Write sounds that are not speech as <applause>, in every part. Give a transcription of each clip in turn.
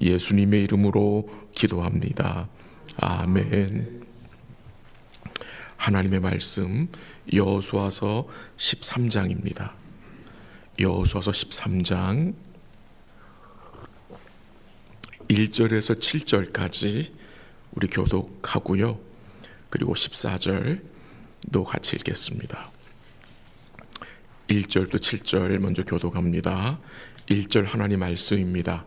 예수님의 이름으로 기도합니다. 아멘. 하나님의 말씀 여호수아서 13장입니다. 여호수아서 13장 1절에서 7절까지 우리 교독하고요. 그리고 14절도 같이 읽겠습니다. 1절도 7절 먼저 교독합니다. 1절 하나님 말씀입니다.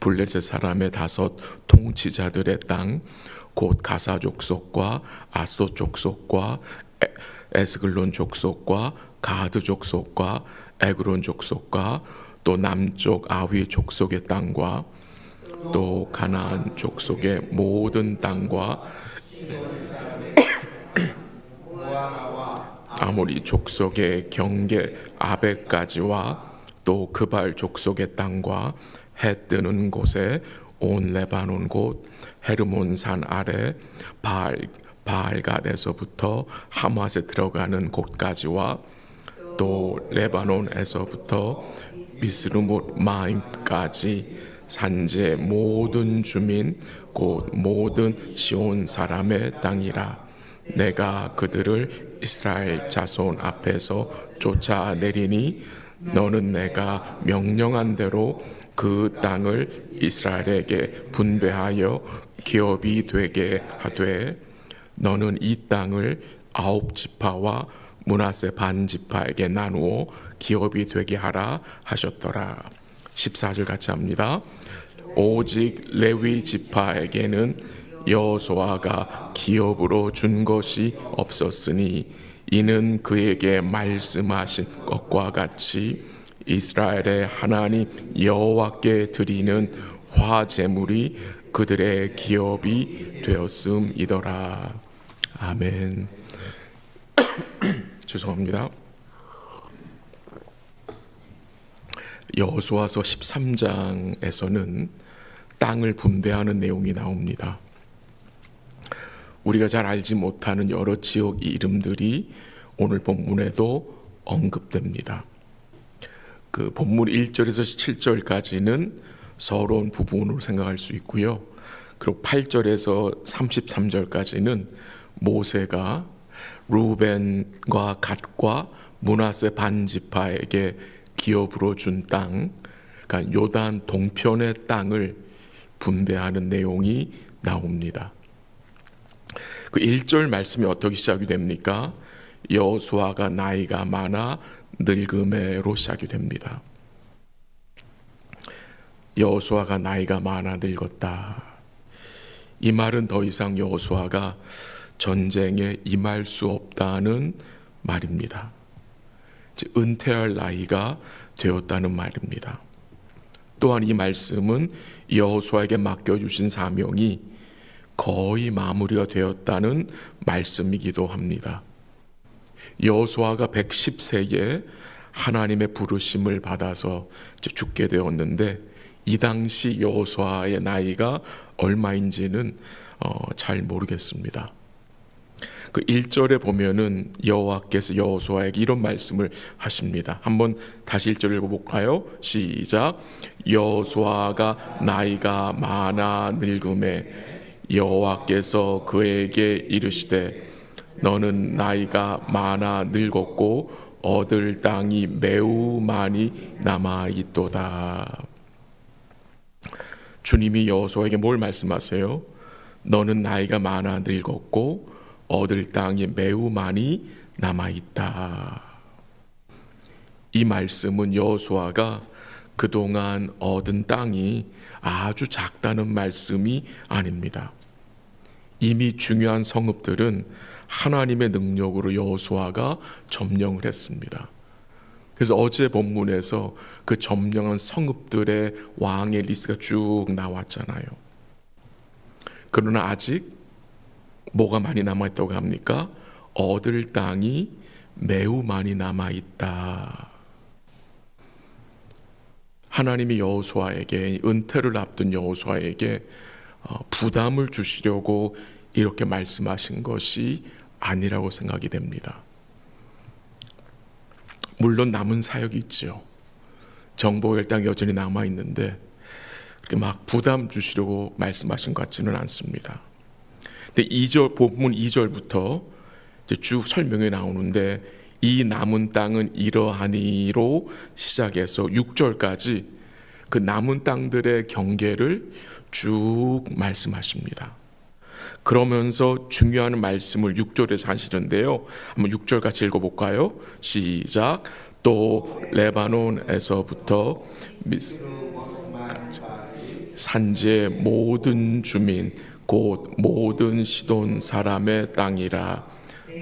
블레셋 사람의 다섯 통치자들의 땅 곧 가사 족속과 아소 족속과 에- 에스글론 족속과 가드 족속과 에그론 족속과 또 남쪽 아위 족속의 땅과 또 가나안 족속의 모든 땅과 <coughs> 아모리 족속의 경계 아베까지와 또 그발 족속의 땅과 해 뜨는 곳에 온 레바논 곳 헤르몬 산 아래 바알 바알갓에서부터 하맛에 들어가는 곳까지와 또 레바논에서부터 미스르못 마임까지 산지의 모든 주민 곧 모든 시온 사람의 땅이라. 내가 그들을 이스라엘 자손 앞에서 쫓아내리니 너는 내가 명령한 대로 그 땅을 이스라엘에게 분배하여 기업이 되게 하되 너는 이 땅을 아홉 지파와 문하세 반 지파에게 나누어 기업이 되게 하라 하셨더라. 14절 같이 합니다. 오직 레위 지파에게는 여호수아가 기업으로 준 것이 없었으니 이는 그에게 말씀하신 것과 같이 이스라엘의 하나님 여호와께 드리는 화제물이 그들의 기업이 되었음이더라. 아멘. <coughs> 죄송합니다. 여호수아서 13장에서는 땅을 분배하는 내용이 나옵니다. 우리가 잘 알지 못하는 여러 지역 이름들이 오늘 본문에도 언급됩니다. 그 본문 1절에서 7절까지는 서러운 부분으로 생각할 수 있고요. 그리고 8절에서 33절까지는 모세가 루벤과 갓과 문하세 반지파에게 기업으로 준 땅, 그러니까 요단 동편의 땅을 분배하는 내용이 나옵니다. 그 1절 말씀이 어떻게 시작이 됩니까? 여호수아가 나이가 많아 늙음에로 시작이 됩니다. 여호수아가 나이가 많아 늙었다. 이 말은 더 이상 여호수아가 전쟁에 임할 수 없다는 말입니다. 은퇴할 나이가 되었다는 말입니다. 또한 이 말씀은 여호수아에게 맡겨 주신 사명이 거의 마무리가 되었다는 말씀이기도 합니다. 여호수아가 110세에 하나님의 부르심을 받아서 죽게 되었는데 이 당시 여호수아의 나이가 얼마인지는 어, 잘 모르겠습니다. 그 1절에 보면은 여호와께서 여호수아에게 이런 말씀을 하십니다. 한번 다시 1절 읽어 볼까요? 시작. 여호수아가 나이가 많아 늙음에 여호와께서 그에게 이르시되 너는 나이가 많아 늙었고 얻을 땅이 매우 많이 남아 있도다. 주님이 여호수아에게 뭘 말씀하세요? 너는 나이가 많아 늙었고 얻을 땅이 매우 많이 남아 있다. 이 말씀은 여호수아가 그동안 얻은 땅이 아주 작다는 말씀이 아닙니다. 이미 중요한 성읍들은 하나님의 능력으로 여호수아가 점령을 했습니다. 그래서 어제 본문에서 그 점령한 성읍들의 왕의 리스트가 쭉 나왔잖아요. 그러나 아직 뭐가 많이 남아 있다고 합니까? 얻을 땅이 매우 많이 남아 있다. 하나님이 여호수아에게 은퇴를 앞둔 여호수아에게 어, 부담을 주시려고 이렇게 말씀하신 것이 아니라고 생각이 됩니다. 물론 남은 사역이 있죠. 정보 일당 여전히 남아 있는데 그렇게 막 부담 주시려고 말씀하신 것 같지는 않습니다. 근데 2절 본문 2절부터 이제 쭉 설명이 나오는데 이 남은 땅은 이러하니로 시작해서 6절까지 그 남은 땅들의 경계를 쭉 말씀하십니다. 그러면서 중요한 말씀을 6절에서 하시는데요. 한번 6절 같이 읽어볼까요? 시작. 또 레바논에서부터 산지의 모든 주민 곧 모든 시돈 사람의 땅이라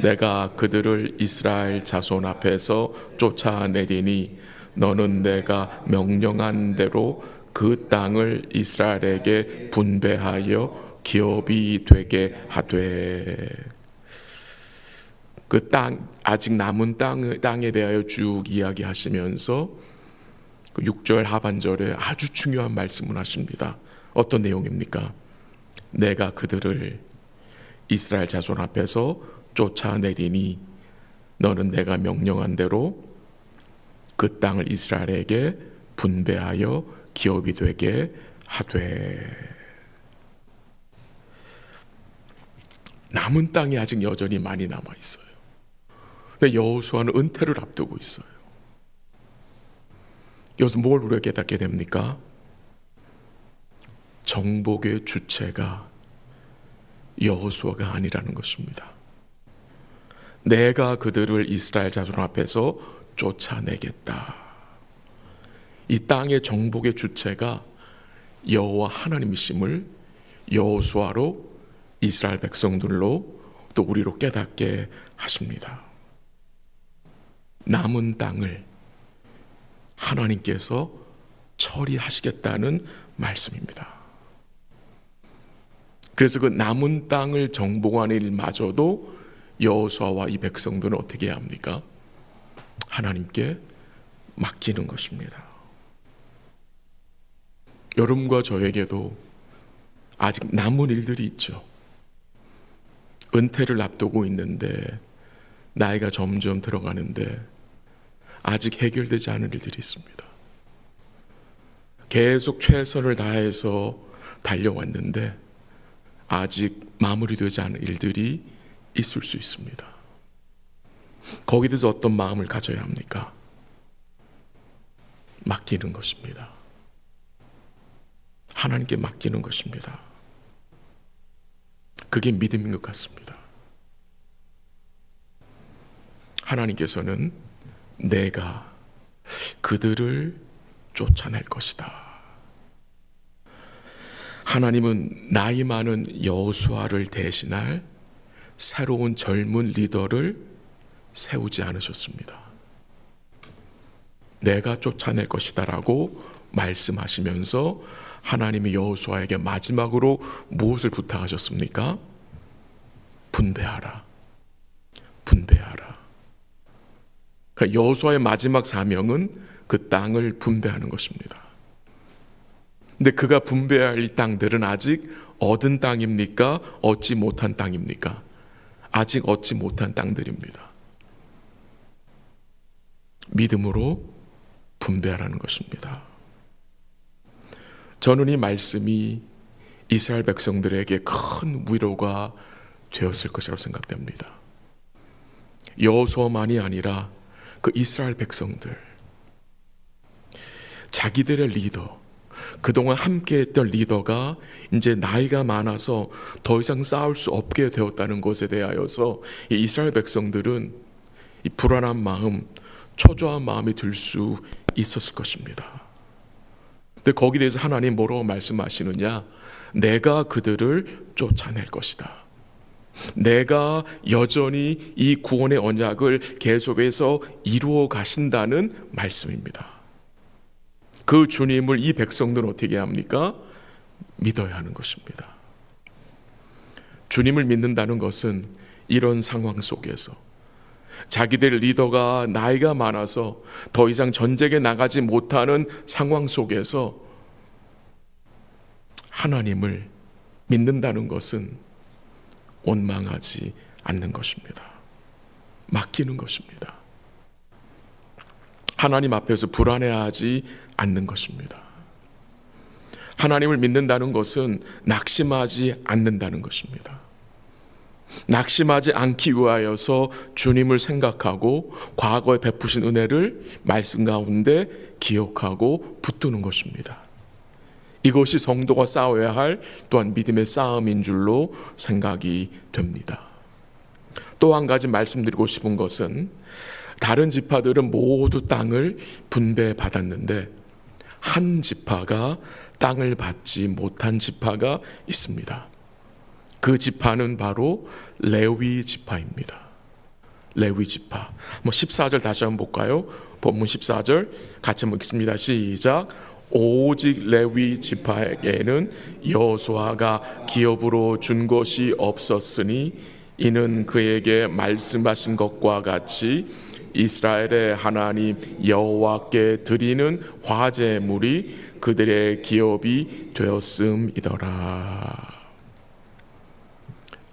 내가 그들을 이스라엘 자손 앞에서 쫓아내리니 너는 내가 명령한 대로 그 땅을 이스라엘에게 분배하여 기업이 되게 하되 그 땅 아직 남은 땅 땅에 대하여 쭉 이야기하시면서 그 6절 하반절에 아주 중요한 말씀을 하십니다. 어떤 내용입니까? 내가 그들을 이스라엘 자손 앞에서 쫓아내리니 너는 내가 명령한 대로 그 땅을 이스라엘에게 분배하여 기업이 되게 하되 남은 땅이 아직 여전히 많이 남아 있어요. 근데 여호수아는 은퇴를 앞두고 있어요. 여기서 뭘 우리가 깨닫게 됩니까? 정복의 주체가 여호수아가 아니라는 것입니다. 내가 그들을 이스라엘 자손 앞에서 쫓아내겠다. 이 땅의 정복의 주체가 여호와 하나님이심을 여호수아로 이스라엘 백성들로 또 우리로 깨닫게 하십니다. 남은 땅을 하나님께서 처리하시겠다는 말씀입니다. 그래서 그 남은 땅을 정복하는 일마저도 여호수아와 이 백성들은 어떻게 해야 합니까? 하나님께 맡기는 것입니다. 여러분과 저에게도 아직 남은 일들이 있죠. 은퇴를 앞두고 있는데 나이가 점점 들어가는데 아직 해결되지 않은 일들이 있습니다. 계속 최선을 다해서 달려왔는데 아직 마무리되지 않은 일들이 있을 수 있습니다. 거기에 대해서 어떤 마음을 가져야 합니까? 맡기는 것입니다. 하나님께 맡기는 것입니다. 그게 믿음인 것 같습니다. 하나님께서는 내가 그들을 쫓아낼 것이다. 하나님은 나이 많은 여수아를 대신할 새로운 젊은 리더를 세우지 않으셨습니다. 내가 쫓아낼 것이다라고 말씀하시면서 하나님이 여호수아에게 마지막으로 무엇을 부탁하셨습니까? 분배하라. 분배하라. 그러니까 여호수아의 마지막 사명은 그 땅을 분배하는 것입니다. 근데 그가 분배할 이 땅들은 아직 얻은 땅입니까? 얻지 못한 땅입니까? 아직 얻지 못한 땅들입니다. 믿음으로 분배하라는 것입니다. 저는 이 말씀이 이스라엘 백성들에게 큰 위로가 되었을 것이라고 생각됩니다. 여호수아만이 아니라 그 이스라엘 백성들 자기들의 리더 그동안 함께했던 리더가 이제 나이가 많아서 더 이상 싸울 수 없게 되었다는 것에 대하여서 이스라엘 백성들은 이 불안한 마음, 초조한 마음이 들 수 있었을 것입니다. 근데 거기에 대해서 하나님 뭐라고 말씀하시느냐? 내가 그들을 쫓아낼 것이다. 내가 여전히 이 구원의 언약을 계속해서 이루어 가신다는 말씀입니다. 그 주님을 이 백성들은 어떻게 합니까? 믿어야 하는 것입니다. 주님을 믿는다는 것은 이런 상황 속에서 자기들 리더가 나이가 많아서 더 이상 전쟁에 나가지 못하는 상황 속에서 하나님을 믿는다는 것은 원망하지 않는 것입니다. 맡기는 것입니다. 하나님 앞에서 불안해하지 않는 것입니다. 하나님을 믿는다는 것은 낙심하지 않는다는 것입니다. 낙심하지 않기 위하여서 주님을 생각하고 과거에 베푸신 은혜를 말씀 가운데 기억하고 붙드는 것입니다. 이것이 성도가 싸워야 할 또한 믿음의 싸움인 줄로 생각이 됩니다. 또 한 가지 말씀드리고 싶은 것은 다른 지파들은 모두 땅을 분배받았는데 한 지파가 땅을 받지 못한 지파가 있습니다. 그 지파는 바로 레위 지파입니다. 레위 지파. 뭐 14절 다시 한번 볼까요? 본문 14절 같이 읽습니다. 시작. 오직 레위 지파에게는 여호수아가 기업으로 준 것이 없었으니 이는 그에게 말씀하신 것과 같이 이스라엘의 하나님 여호와께 드리는 화제물이 그들의 기업이 되었음이더라.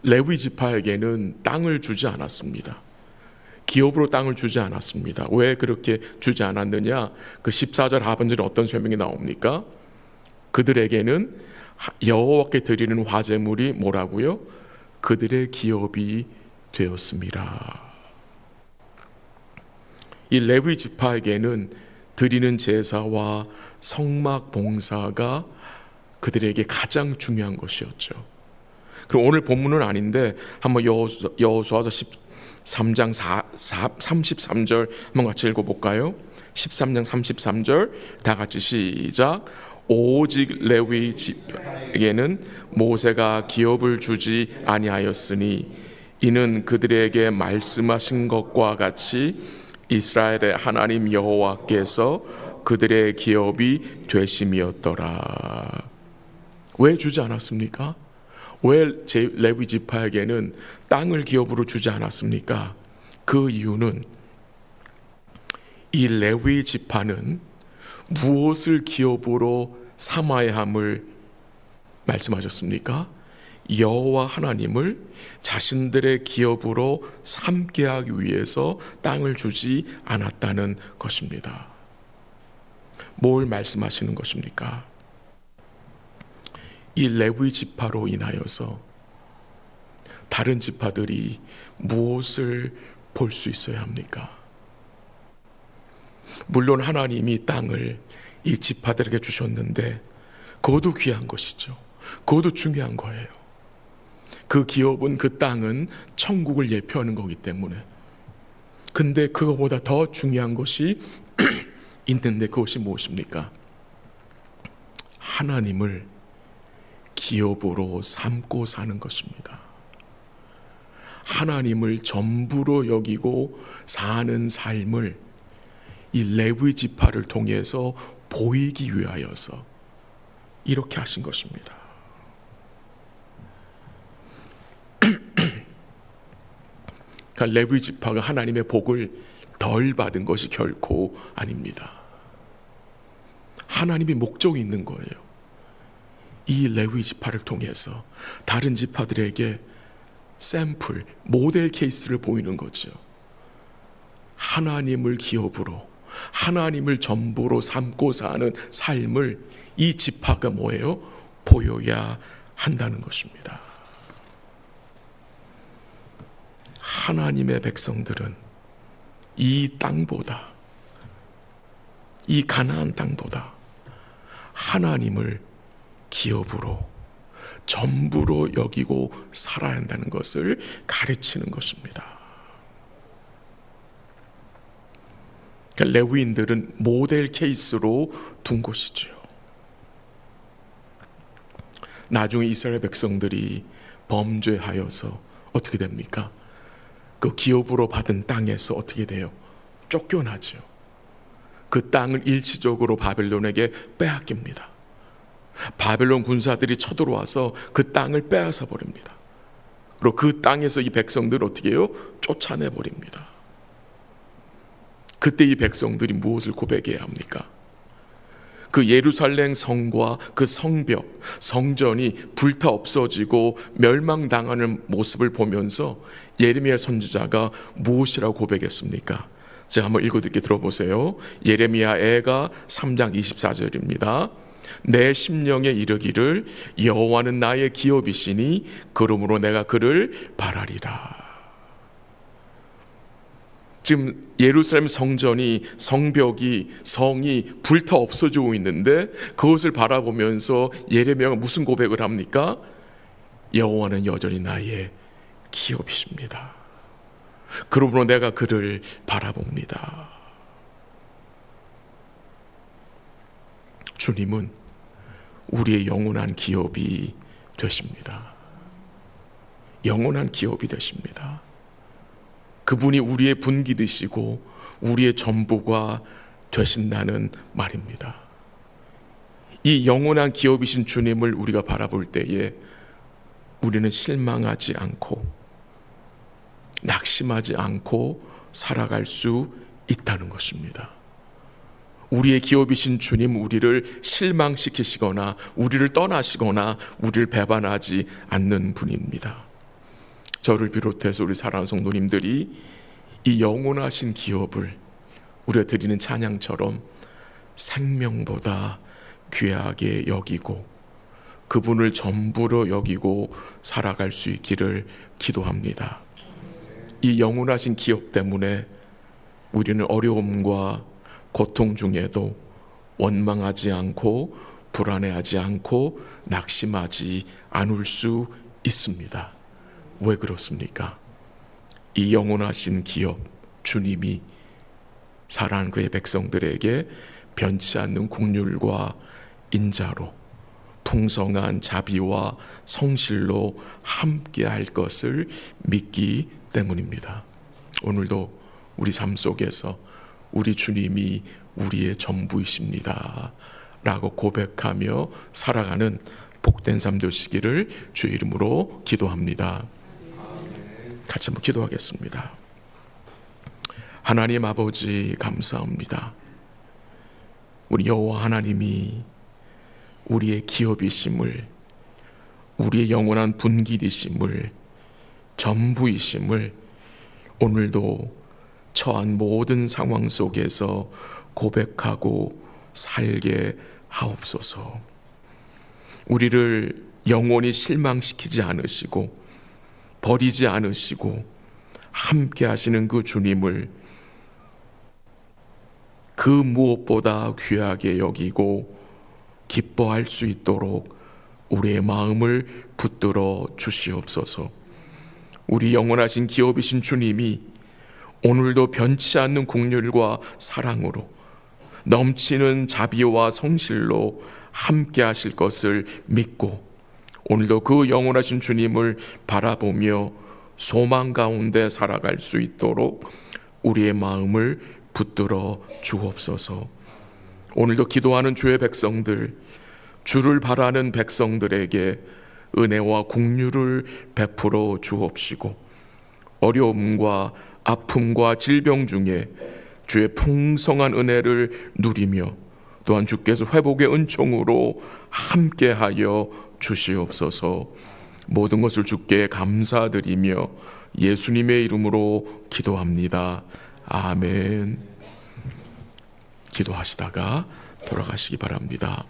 레위 지파에게는 땅을 주지 않았습니다. 기업으로 땅을 주지 않았습니다. 왜 그렇게 주지 않았느냐? 그 14절 하반절에 어떤 설명이 나옵니까? 그들에게는 여호와께 드리는 화제물이 뭐라고요? 그들의 기업이 되었습니다. 이 레위 지파에게는 드리는 제사와 성막 봉사가 그들에게 가장 중요한 것이었죠. 그럼 오늘 본문은 아닌데 한번 여호수아서 13장 4, 4, 33절 한번 같이 읽어볼까요? 13장 33절 다 같이 시작. 오직 레위 집에게는 모세가 기업을 주지 아니하였으니 이는 그들에게 말씀하신 것과 같이 이스라엘의 하나님 여호와께서 그들의 기업이 되심이었더라. 왜 주지 않았습니까? 왜제 레위 지파에게는 땅을 기업으로 주지 않았습니까? 그 이유는 이 레위 지파는 무엇을 기업으로 삼아야 함을 말씀하셨습니까? 여호와 하나님을 자신들의 기업으로 삼게 하기 위해서 땅을 주지 않았다는 것입니다. 뭘 말씀하시는 것입니까? 이 레위 지파로 인하여서 다른 지파들이 무엇을 볼 수 있어야 합니까? 물론 하나님이 땅을 이 지파들에게 주셨는데 그것도 귀한 것이죠. 그것도 중요한 거예요. 그 기업은 그 땅은 천국을 예표하는 거기 때문에. 근데 그거보다 더 중요한 것이 <clears throat> 있는데 그것이 무엇입니까? 하나님을 기업으로 삼고 사는 것입니다. 하나님을 전부로 여기고 사는 삶을 이 레위 지파를 통해서 보이기 위하여서 이렇게 하신 것입니다. <clears throat> 그러니까 레위 지파가 하나님의 복을 덜 받은 것이 결코 아닙니다. 하나님이 목적이 있는 거예요. 이 레위 지파를 통해서 다른 지파들에게 샘플, 모델 케이스를 보이는 거죠. 하나님을 기업으로, 하나님을 전부로 삼고 사는 삶을 이 지파가 뭐예요? 보여야 한다는 것입니다. 하나님의 백성들은 이 땅보다, 이 가나안 땅보다 하나님을 기업으로 전부로 여기고 살아야 한다는 것을 가르치는 것입니다. 그러니까 레위인들은 모델 케이스로 둔 것이죠. 나중에 이스라엘 백성들이 범죄하여서 어떻게 됩니까? 그 기업으로 받은 땅에서 어떻게 돼요? 쫓겨나죠. 그 땅을 일시적으로 바벨론에게 빼앗깁니다. 바벨론 군사들이 쳐들어와서 그 땅을 빼앗아 버립니다. 그리고 그 땅에서 이 백성들을 어떻게 해요? 쫓아내 버립니다. 그때 이 백성들이 무엇을 고백해야 합니까? 그 예루살렘 성과 그 성벽, 성전이 불타 없어지고 멸망당하는 모습을 보면서 예레미야 선지자가 무엇이라고 고백했습니까? 제가 한번 읽어드릴게 들어보세요. 예레미야 애가 3장 24절입니다. 내 심령에 이르기를 여호와는 나의 기업이시니 그러므로 내가 그를 바라리라. 지금 예루살렘 성전이 성벽이 성이 불타 없어지고 있는데 그것을 바라보면서 예레미야가 무슨 고백을 합니까? 여호와는 여전히 나의 기업이십니다. 그러므로 내가 그를 바라봅니다. 주님은 우리의 영원한 기업이 되십니다. 영원한 기업이 되십니다. 그분이 우리의 분기 되시고 우리의 전부가 되신다는 말입니다. 이 영원한 기업이신 주님을 우리가 바라볼 때에 우리는 실망하지 않고 낙심하지 않고 살아갈 수 있다는 것입니다. 우리의 기업이신 주님 우리를 실망시키시거나 우리를 떠나시거나 우리를 배반하지 않는 분입니다. 저를 비롯해서 우리 사랑하는 성도님들이 이 영원하신 기업을 우리가 드리는 찬양처럼 생명보다 귀하게 여기고 그분을 전부로 여기고 살아갈 수 있기를 기도합니다. 이 영원하신 기업 때문에 우리는 어려움과 고통 중에도 원망하지 않고 불안해하지 않고 낙심하지 않을 수 있습니다. 왜 그렇습니까? 이 영원하신 기업 주님이 사랑하는 그의 백성들에게 변치 않는 국률과 인자로 풍성한 자비와 성실로 함께 할 것을 믿기 때문입니다. 오늘도 우리 삶 속에서 우리 주님이 우리의 전부이십니다. 라고 고백하며 살아가는 복된 삶 되시기를 주의 이름으로 기도합니다. 같이 한번 기도하겠습니다. 하나님 아버지 감사합니다. 우리 여호와 하나님이 우리의 기업이심을 우리의 영원한 분기이심을 전부이심을 오늘도 처한 모든 상황 속에서 고백하고 살게 하옵소서. 우리를 영원히 실망시키지 않으시고 버리지 않으시고 함께 하시는 그 주님을 그 무엇보다 귀하게 여기고 기뻐할 수 있도록 우리의 마음을 붙들어 주시옵소서. 우리 영원하신 기업이신 주님이 오늘도 변치 않는 국률과 사랑으로 넘치는 자비와 성실로 함께 하실 것을 믿고 오늘도 그 영원하신 주님을 바라보며 소망 가운데 살아갈 수 있도록 우리의 마음을 붙들어 주옵소서. 오늘도 기도하는 주의 백성들, 주를 바라는 백성들에게 은혜와 국류를 베풀어 주옵시고 어려움과 아픔과 질병 중에 주의 풍성한 은혜를 누리며 또한 주께서 회복의 은총으로 함께하여 주시옵소서 모든 것을 주께 감사드리며 예수님의 이름으로 기도합니다. 아멘. 기도하시다가 돌아가시기 바랍니다.